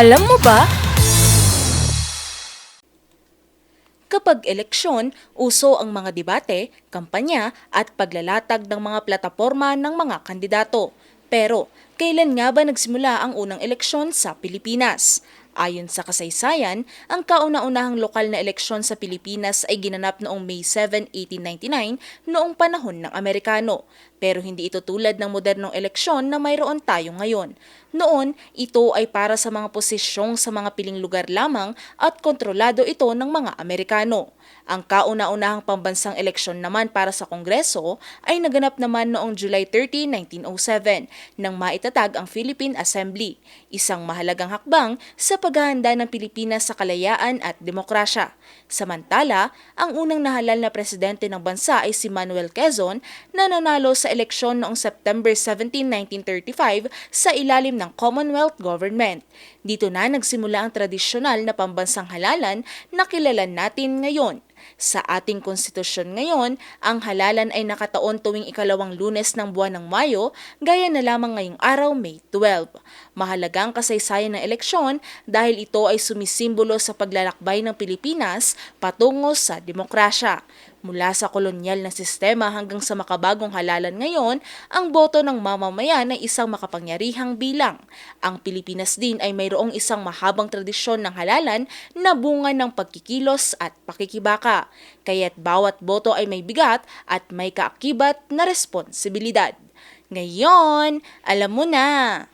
Alam mo ba? Kapag eleksyon, uso ang mga debate, kampanya at paglalatag ng mga plataforma ng mga kandidato. Pero, kailan nga ba nagsimula ang unang eleksyon sa Pilipinas? Ayon sa kasaysayan, ang kauna-unahang lokal na eleksyon sa Pilipinas ay ginanap noong May 7, 1899 noong panahon ng Amerikano. Pero hindi ito tulad ng modernong eleksyon na mayroon tayo ngayon. Noon, ito ay para sa mga posisyong sa mga piling lugar lamang at kontrolado ito ng mga Amerikano. Ang kauna-unahang pambansang eleksyon naman para sa Kongreso ay naganap naman noong July 30, 1907 nang maitatag ang Philippine Assembly, isang mahalagang hakbang paghahanda ng Pilipinas sa kalayaan at demokrasya. Samantala, ang unang nahalal na presidente ng bansa ay si Manuel Quezon na nanalo sa eleksyon noong September 17, 1935 sa ilalim ng Commonwealth Government. Dito na nagsimula ang tradisyonal na pambansang halalan na kilala natin ngayon. Sa ating konstitusyon ngayon, ang halalan ay nakataon tuwing ikalawang lunes ng buwan ng Mayo, gaya na lamang ngayong araw, May 12. Mahalagang kasaysayan ng eleksyon dahil ito ay sumisimbolo sa paglalakbay ng Pilipinas patungo sa demokrasya. Mula sa kolonyal na sistema hanggang sa makabagong halalan ngayon, ang boto ng mamamayan ay isang makapangyarihang bilang. Ang Pilipinas din ay mayroong isang mahabang tradisyon ng halalan na bunga ng pagkikilos at pakikibaka. Kaya't bawat boto ay may bigat at may kaakibat na responsibilidad. Ngayon, alam mo na!